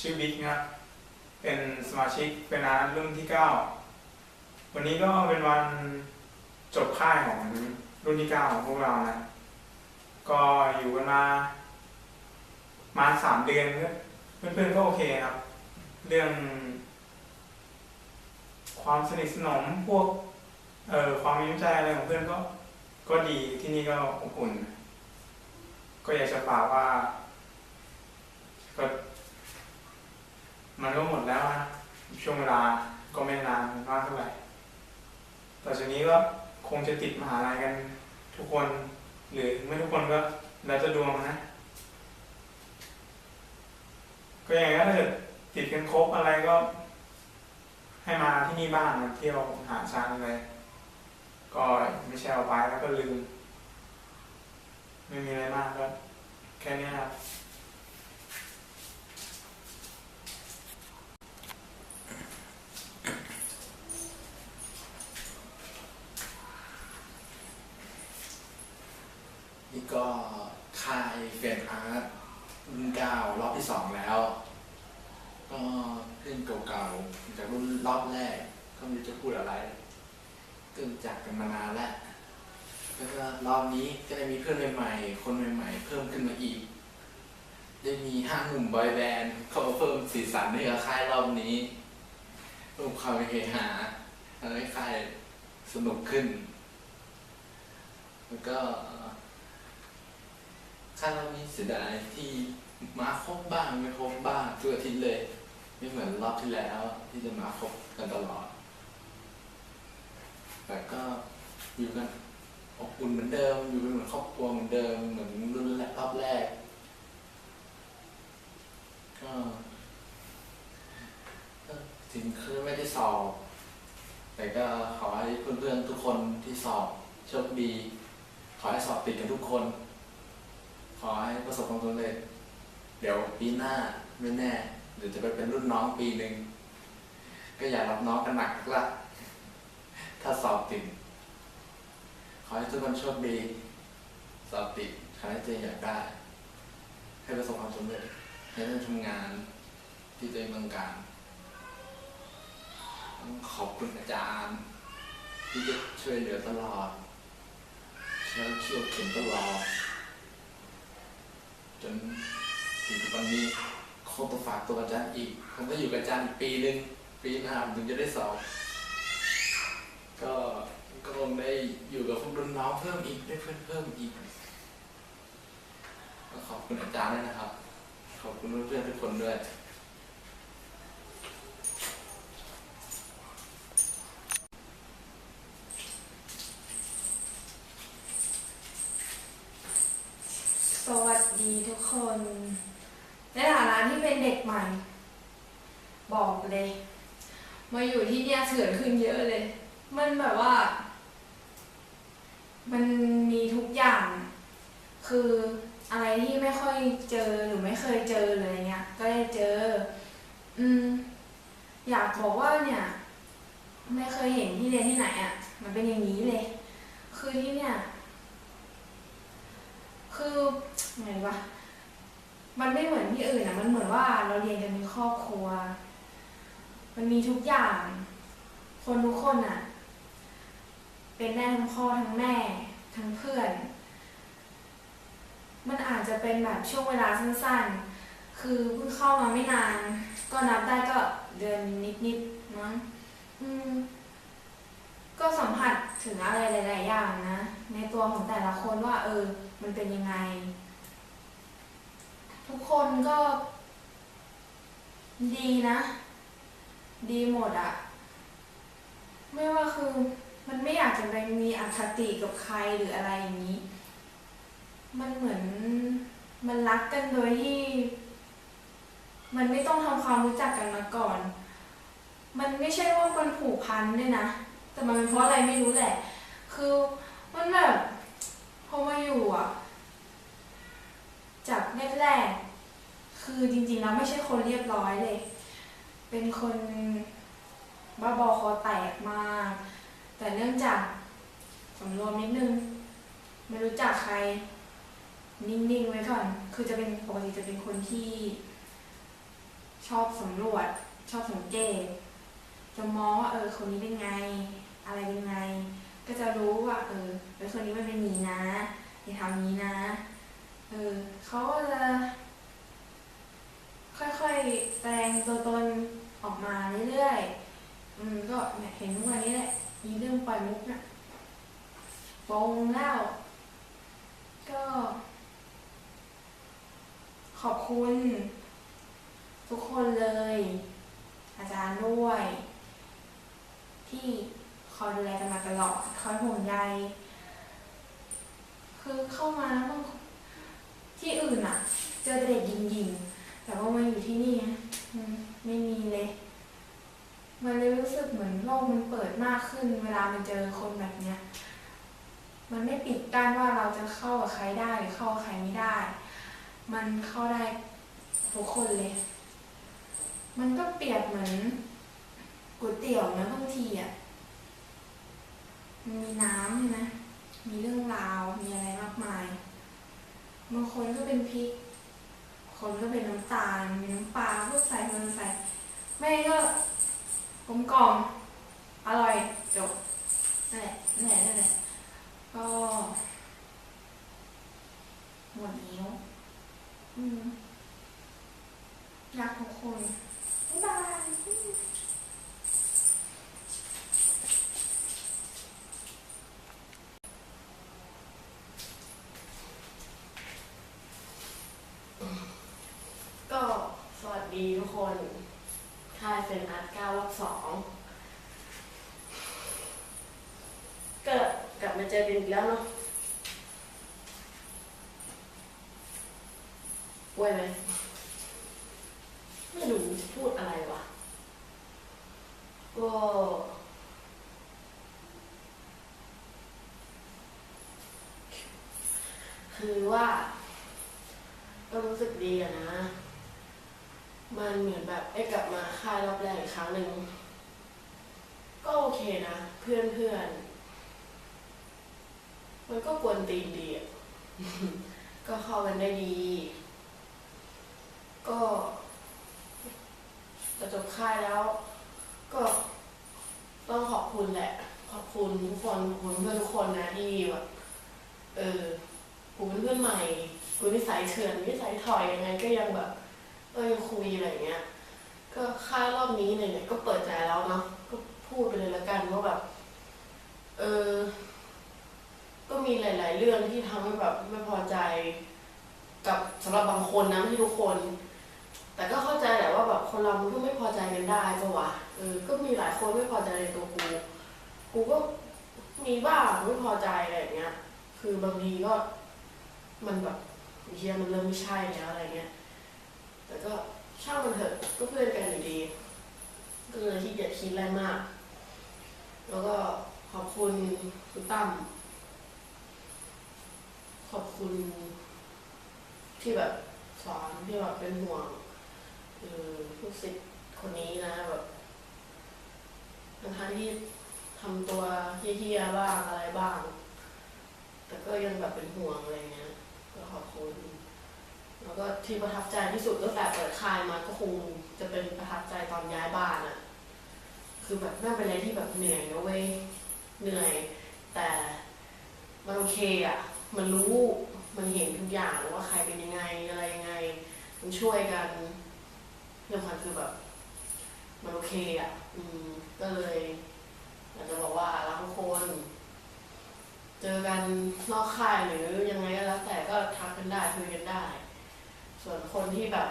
ชื่อบิ๊กนะครับเป็นสมาชิกเป็นอารุ่นที่เก้าวันนี้ก็เป็นวันจบค่ายของรุ่นที่เก้าของพวกเรานะ ก็อยู่กันมา มาสามเดือนเพื่อนเพื่อนๆก็โอเคครับ เรื่อง ความสนิทสนมพวกเอ่อความมีน้ำใจอะไรของเพื่อนก็ ก็ดีที่นี่ก็อบอุ่น ก็อยากจะฝากว่าก็ มันก็หมดแล้วนะช่วงเวลาก็ไม่นานมากเท่าไหร่ต่อจากนี้ก็คงจะติดมหาลัยกันทุกคน หรือไม่ทุกคนก็แล้วจะดวงนะ ก็อย่างนั้นถ้าเกิดติดกันครบอะไรก็ ให้มาที่นี่บ้างมาเที่ยวหาชาอะไรก็ไม่ใช่เอาไปแล้วก็ลืม ไม่มีอะไรมากก็แค่นี้ครับ นี่ก็ค่ายเฟนอาร์ตรุ่นเก้ารอบที่สองแล้ว ก็ เก่าๆจากรุ่นรอบแรกก็ไม่รู้จะพูดอะไรก็รู้จักกันมานานแล้วแล้วก็รอบนี้ก็ได้มีเพื่อนใหม่ๆ คนใหม่ๆ เพิ่มขึ้นมาอีก ได้มีห้าหนุ่มบอยแบนด์เข้ามาเพิ่มสีสันให้กับค่ายรอบนี้เพิ่มความเฮฮาทำให้ค่ายสนุกขึ้น แล้วก็ค่ายรอบนี้เสียดายที่มาครบบ้างไม่ครบบ้างทุกอาทิตย์เลย ไม่เหมือนรอบที่แล้วที่จะมาคบกันตลอด แต่ก็อยู่กันอบอุ่นเหมือนเดิม อยู่เป็นเหมือนครอบครัวเหมือนเดิม เหมือนรุ่นแรกรอบแรก ก็ก็ถึงคือไม่ได้สอบ แต่ก็ขอให้เพื่อนๆทุกคนที่สอบโชคดี ขอให้สอบติดกันทุกคน ขอให้ประสบความสำเร็จ เดี๋ยวปีหน้าไม่แน่ เดี๋ยวจะไปเป็นรุ่นน้องปีหนึ่งก็อย่ารับน้องกันหนักละถ้าสอบติดขอให้ทุกคนโชคดีสอบติดขอให้เองอยากได้ ให้ประสบความสำเร็จให้ได้ทำงานที่ตัวเองต้องการต้องขอบคุณอาจารย์ ที่จะช่วยเหลือตลอดเชื่อเชื่อเข็นตลอดจนถึงทุกวันนี้ คงต้องฝากตัวอาจารย์อีกคงต้องอยู่กับอาจารย์อีกปีหนึ่งปีหน้าถึงจะได้สอบก็ก็คงได้อยู่กับคุณรุ่นน้องเพิ่มอีกได้เพื่อนเพิ่มอีกก็ขอบคุณอาจารย์ด้วยนะครับ ขอบคุณเพื่อนๆทุกคนด้วย สวัสดีทุกคน ในฐานที่เป็นเด็กใหม่ บอกเลย มาอยู่ที่เนี่ยเถื่อนขึ้นเยอะเลย มันแบบว่า มันมีทุกอย่าง คืออะไรที่ไม่ค่อยเจอหรือไม่เคยเจอเลยเงี้ย ก็ได้เจอ อืม อยากบอกว่าเนี่ย ไม่เคยเห็นที่เรียนที่ไหนอะ่ะ มันเป็นอย่างนี้เลย คือที่เนี่ย คือไงวะ มันไม่เหมือนที่อื่นอะ มันเหมือนว่าเราเรียนกันเป็นครอบครัว มันมีทุกอย่าง คนทุกคนอะ เป็นได้ทั้งพ่อทั้งแม่ ทั้งเพื่อน มันอาจจะเป็นแบบช่วงเวลาสั้นๆ คือเพิ่งเข้ามาไม่นาน ก็นับได้ก็เดือนนิดๆมั้งอืม ก็สัมผัสถึงอะไรหลายๆอย่างนะ ในตัวของแต่ละคนว่า เออ มันเป็นยังไง ทุกคนก็ ดีนะ ดีหมดอะไม่ว่าคือมันไม่อยากจะไปมีอคติกับใครหรืออะไรอย่างนี้ มันเหมือนมันรักกันโดยที่ มันไม่ต้องทำความรู้จักกันมาก่อน มันไม่ใช่ว่ามันผูกพันด้วยนะ แต่มันเป็นเพราะอะไรไม่รู้แหละ คือมันแบบพอมาอยู่อะ จากแรกๆคือจริงๆแล้วไม่ใช่คนเรียบร้อยเลย เป็นคนบ้าบอคอแตกมาก แต่เนื่องจากสำรวมนิดนึง ไม่รู้จักใคร นิ่งๆไว้ก่อน คือจะเป็นปกติจะเป็นคนที่ ชอบสำรวจ ชอบสังเกต จะมองว่าเออคนนี้เป็นไง อะไรเป็นไง ก็จะรู้ว่า เออเออคนนี้มันเป็นอย่างนี้นะอย่าทำนี้นะ เออเขาก็จะค่อยๆแสดงตัวตนออกมาเรื่อยๆอืมก็เนี่ยเห็นทุกวันนี้แหละมีเรื่องปล่อยมุกน่ะปงแล้วก็ ขอบคุณ ทุกคนเลย อาจารย์ด้วย ที่คอยดูแลกันมาตลอดคอยห่วงใยคือเข้ามาบาง อื่นอะเจอแต่เด็กยิงๆ แต่ว่ามาอยู่ที่นี่ไม่มีเลย มันเลยรู้สึกเหมือนโลกมันเปิดมากขึ้น เวลามันเจอคนแบบเนี้ย มันไม่ปิดกั้นว่าเราจะเข้ากับใครได้หรือเข้ากับใครไม่ได้ มันเข้าได้ทุกคนเลย มันก็เปรียบเหมือนก๋วยเตี๋ยวนะบางทีอะมีน้ำใช่ไหมมีเรื่องราว มีอะไรมากมาย บางคนก็เป็นพริก คนก็เป็นน้ำตาล มีน้ำปลาพวกใส่มันใส่แม่ก็กลมกล่อมอร่อยจบนั่นแหละนั่นแหละนั่นแหละก็หมดแล้วอืมรักทุกคนบ๊ายบาย ก็สวัสดีทุก คนค่ายเซนอาร์ตเก้ารอบสองก็กลับมาเจอกันอีกแล้วเนาะป่วยไหมไม่รู้พูดอะไรวะ ก็คือว่า ก็รู้สึกดีอะนะ มันเหมือนแบบได้กลับมาค่ายรอบแรกอีกครั้งหนึ่ง ก็โอเคนะ เพื่อนเพื่อน มันก็กวนตีนดีอะก็เข้ากันได้ดี ก็จะจบค่ายแล้ว ก็ต้องขอบคุณแหละ ขอบคุณทุกคนขอบคุณเพื่อนทุกคนนะที่แบบเออกูเป็นเพื่อนใหม่กูนิสัยเถื่อนนิสัยถอยยังไงก็ยังแบบ เออยังคุยอะไรเงี้ย ก็ค่ายรอบนี้เนี่ยก็เปิดใจแล้วเนาะก็พูดไปเลยละกันว่าแบบ เออ ก็มีหลาย ๆ เรื่องที่ทำให้แบบไม่พอใจ กับสำหรับบางคนนะไม่ทุกคน แต่ก็เข้าใจแหละว่าแบบคนเรามันก็ไม่พอใจกันได้ปะวะเออก็มีหลายคนไม่พอใจในตัวกูกูก็มีบ้างไม่พอใจอะไรเงี้ย คือบางทีก็มันแบบเฮียมันเริ่มไม่ใช่แล้วอะไรเงี้ย แต่ก็ช่างมันเถอะก็เพื่อนกันอยู่ดี ก็เลยที่เกียจคิดอะไรมาก แล้วก็ขอบคุณคุณตั้มขอบคุณ ที่แบบสอนที่แบบเป็นห่วงเออลูกศิษย์คนนี้นะแบบทั้งที่ทำตัวเฮี้ยๆบ้างอะไรบ้าง แต่ก็ยังแบบเป็นห่วงอะไรเงี้ยก็ขอบคุณ แล้วก็ที่ประทับใจที่สุดตั้งแต่เปิดค่ายมาก็คงจะเป็นประทับใจตอนย้ายบ้านอะคือแบบแม่เป็นอะไรที่แบบเหนื่อยนะเว้ยเหนื่อย แต่มันโอเคอะมันรู้มันเห็นทุกอย่างว่าใครเป็นยังไงอะไรยังไง มันช่วยกันเรื่องคัญคือแบบ มันโอเคอะอืม ก็เลยอยากจะบอกว่ารักทุกคน เจอกันนอกค่ายหรือยังไงก็แล้วแต่ก็ทักกันได้คุยกันได้ ส่วนคนที่แบบ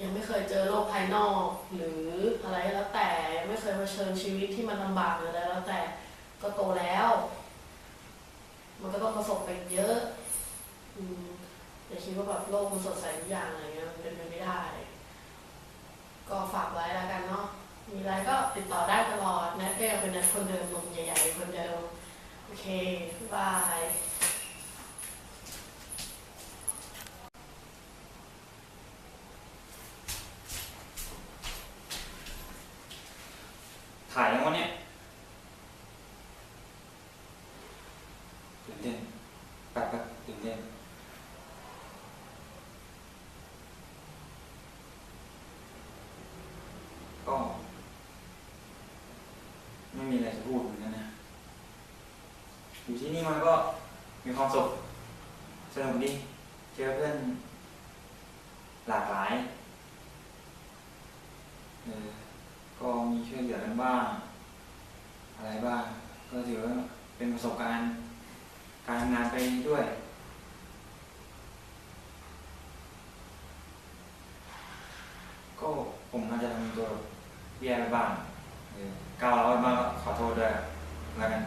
ยังไม่เคยเจอโลกภายนอก หรืออะไรแล้วแต่ยังไม่เคยเผชิญชีวิตที่มันลำบากหรืออะไรแล้วแต่ก็โตแล้ว มันก็ต้องประสบไปเยอะ อืมอย่าคิดว่าแบบโลกมันสดใสทุกอย่างอะไรเงี้ยมันเป็นไปไม่ได้ ก็ฝากไว้แล้วกันเนาะมีอะไรก็ติดต่อได้ตลอดนะก็ยังเป็นนัดคนเดิมนมใหญ่ๆคนเดิมโอเคบายบาย ถ่ายยังวันเนี้ยตื่นเต้นแป๊บแป๊บตื่นเต้น มีอะไรจะพูดเหมือนกันนะอยู่ที่นี่มันก็มีความสุขสนุกดีเจอเพื่อนหลากหลายเออก็มีช่วยเหลือกันบ้าง อะไรบ้าง ก็ถือว่าเป็นประสบการณ์ การทำงานไปด้วย ก็ผมอาจจะทำตัวแย่ไปบ้าง ก้าวร้าวไปบ้าก็ขอโทษด้วยแล้วกัน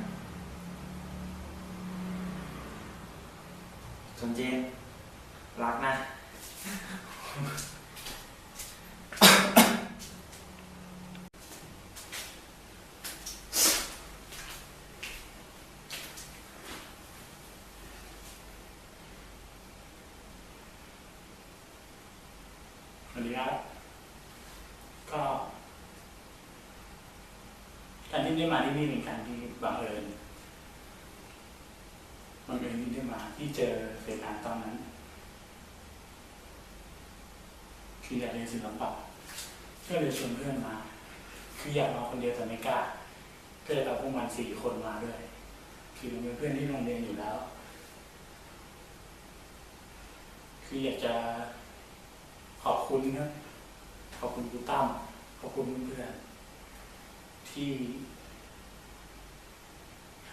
ชนเจนรักนะ สวัสดีครับ ก็ การที่ได้มาที่นี่เป็นการที่บังเอิญบังเอิญที่ได้มาที่เจอเสนาตอนนั้นคืออยากเรียนศิลปะก็เลยชวนเพื่อนมา คืออยากมาคนเดียวแต่ไม่กล้าก็เลยเอาพวกมันสี่คนมาด้วยคือเป็นเพื่อนที่โรงเรียนอยู่แล้ว คืออยากจะขอบคุณครับขอบคุณครูตั้มขอบคุณเพื่อน ที่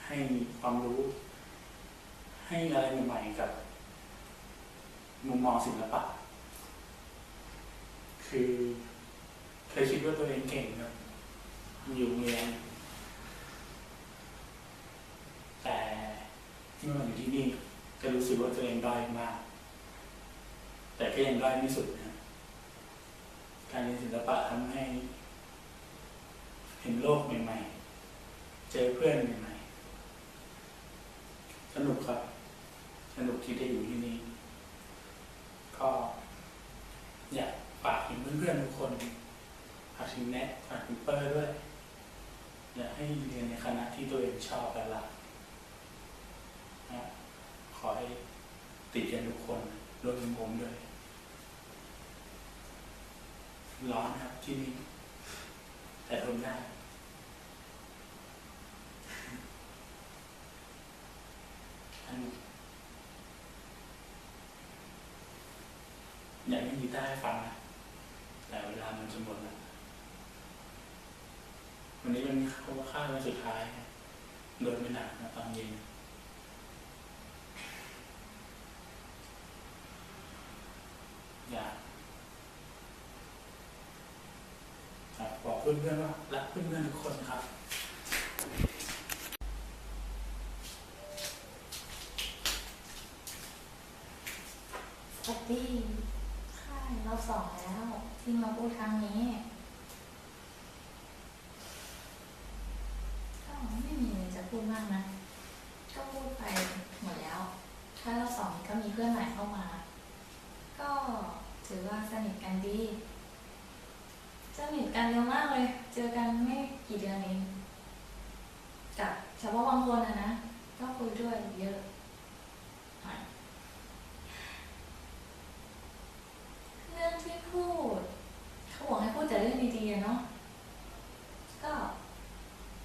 ให้ความรู้ ให้อะไรใหม่ๆกับมุมมองศิลปะ คือเคยคิดว่าตัวเองเก่งครับอยู่โรงเรียนแต่ที่มาอยู่ที่นี่ก็รู้สึกว่าตัวเองด้อยมาก แต่ก็ยังด้อยไม่สุดนะการเรียนศิลปะทำให้ เห็นโลกใหม่ๆ เจอเพื่อนใหม่ๆ สนุกครับ สนุกที่ได้อยู่ที่นี่ ก็อยากฝากถึงเพื่อนๆทุกคนฝากถึงแน็กฝากถึงเปอร์ด้วย อยากให้เรียนในคณะที่ตัวเองชอบและรักนะขอให้ติดกันทุกคนรวมถึงผมด้วย ร้อนครับที่นี่ แต่ทนได้อันอยากให้กีตาร์ให้ฟังนะแต่เวลามันจะหมดแล้ววันนี้มันเขาว่าค่าวันสุดท้ายโดนไม่หนักนะตอนเย็น อยาก ครับบอก เพื่อนๆว่ารักเพื่อนๆทุกคนครับสวัสดีค่ายเราสองแล้ว ที่มาพูดครั้งนี้ก็ไม่มีอะไรจะพูดมากนะ ก็พูดไปหมดแล้วค่ายเราสองก็มีเพื่อนใหม่เข้ามา ก็ถือว่าสนิทกันดี สนิทกันเร็วมากเลย เจอกันไม่กี่เดือนเองกับเฉพาะบางคนอะนะ ก็คุยด้วยเยอะหน่อย เรื่องที่พูด เขาบอกให้พูดแต่เรื่องดีๆอะเนาะ ก็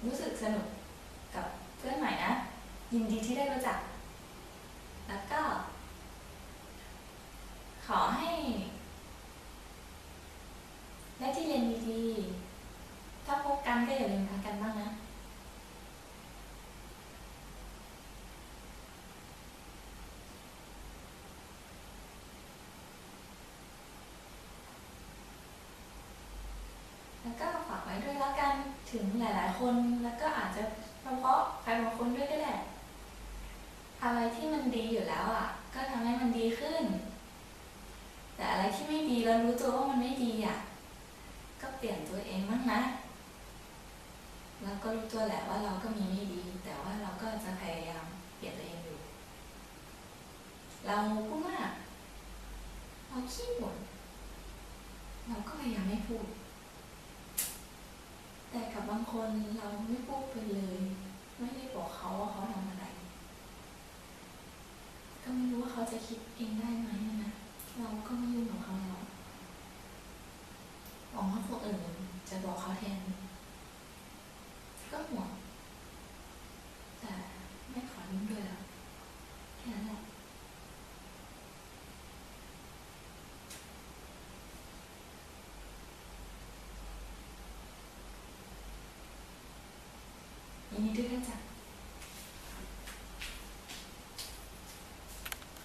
รู้สึกสนุกกับเพื่อนใหม่นะ ยินดีที่ได้รู้จัก แล้วก็ ขอให้ ได้ ที่ ถ้าพบกันก็อย่าลืมทักกันบ้างนะ แล้วก็ฝากไว้ด้วยแล้วกันถึงหลายๆ คนแล้วก็อาจจะเฉพาะใครบางคนด้วยก็ได้อะไรที่มันดีอยู่แล้วอะ ก็ทำให้มันดีขึ้น แต่อะไรที่ไม่ดีแล้วรู้ตัวว่ามันไม่ดีอะ ก็เปลี่ยนตัวเองบ้างนะแล้ว ก็รู้ตัวแหละว่าเราก็มีไม่ดี แต่ว่าเราก็จะพยายามเปลี่ยนตัวเองอยู่ เราพูดมาก เราขี้บ่นเราก็พยายามไม่พูด แต่กับบางคนเราไม่พูดไปเลย ไม่ได้บอกเขาว่าเขาทำอะไร ก็ไม่รู้ว่าเขาจะคิดเองได้ไหม